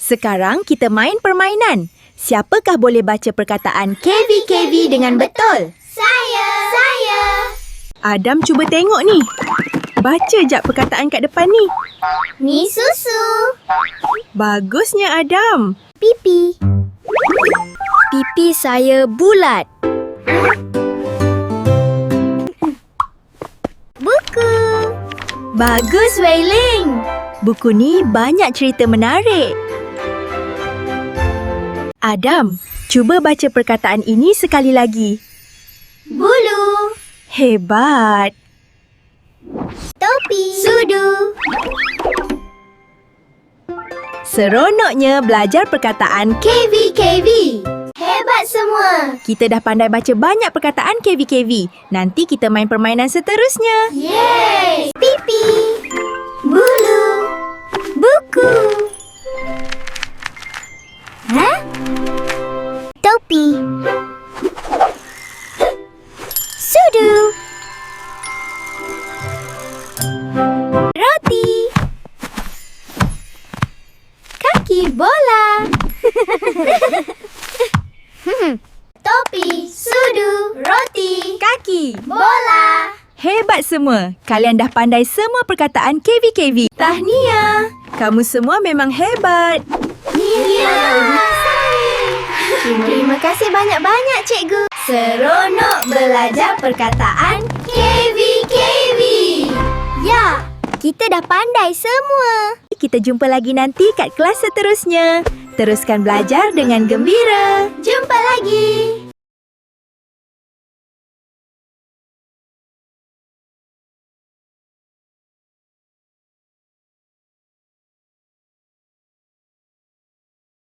Sekarang kita main permainan. Siapakah boleh baca perkataan KV-KV dengan betul? Saya. Saya. Adam cuba tengok ni. Baca jap perkataan kat depan ni. Ni susu. Bagusnya Adam. Pipi. Pipi saya bulat. Buku. Bagus Weiling. Buku ni banyak cerita menarik. Adam, cuba baca perkataan ini sekali lagi. Bulu. Hebat. Topi. Sudu. Seronoknya belajar perkataan KV KV. Hebat semua. Kita dah pandai baca banyak perkataan KV-KV. Nanti kita main permainan seterusnya. Yeay. Pipi. Bulu. Kaki bola. Topi, sudu, roti, Kaki. bola. Hebat semua. Kalian dah pandai semua perkataan KV-KV. Tahniah. Kamu semua memang hebat. Ya. Terima kasih banyak-banyak, cikgu. Seronok belajar perkataan KV-KV. Ya, kita dah pandai semua. Kita jumpa lagi nanti kat kelas seterusnya. Teruskan belajar dengan gembira. Jumpa lagi.